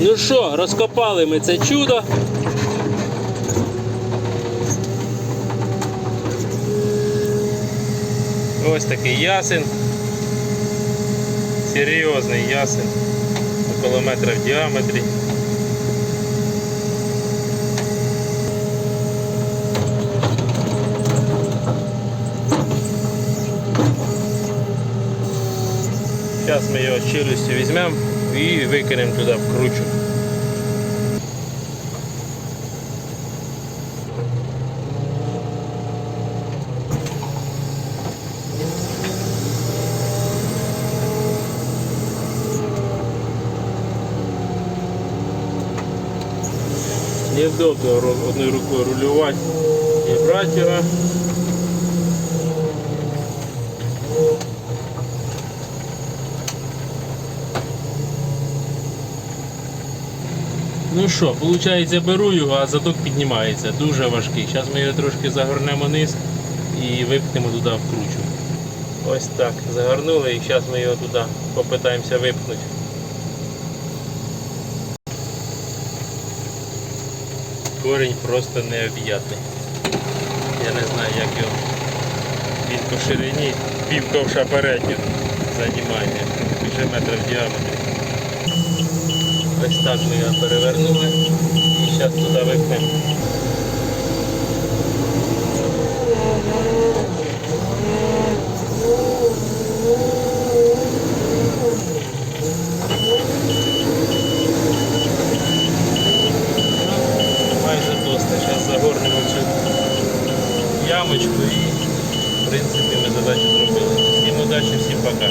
Ну що, розкопали ми це чудо. Ось такий ясен. Серйозний ясен. Около метра в діаметрі. Зараз ми його челюстю візьмемо і викинемо туди в кручу. Невдобно одною рукою рулювати і брати його. Ну що, виходить, беру його, а задок піднімається, дуже важкий. Зараз ми його трошки загорнемо низ і випнемо туди в кручу. Ось так, загорнули і зараз ми його туди попитаємося випнути. Корінь просто необ'ятний. Я не знаю, як його. Він по ширині пів ковша передню займає, більше метра в діаметрі. Ось так ми його перевернули і зараз туди випнемо. Ну, майже доста, зараз загорнемо цю ямочку і в принципі ми задачу зробили. Всім удачі, всім пока.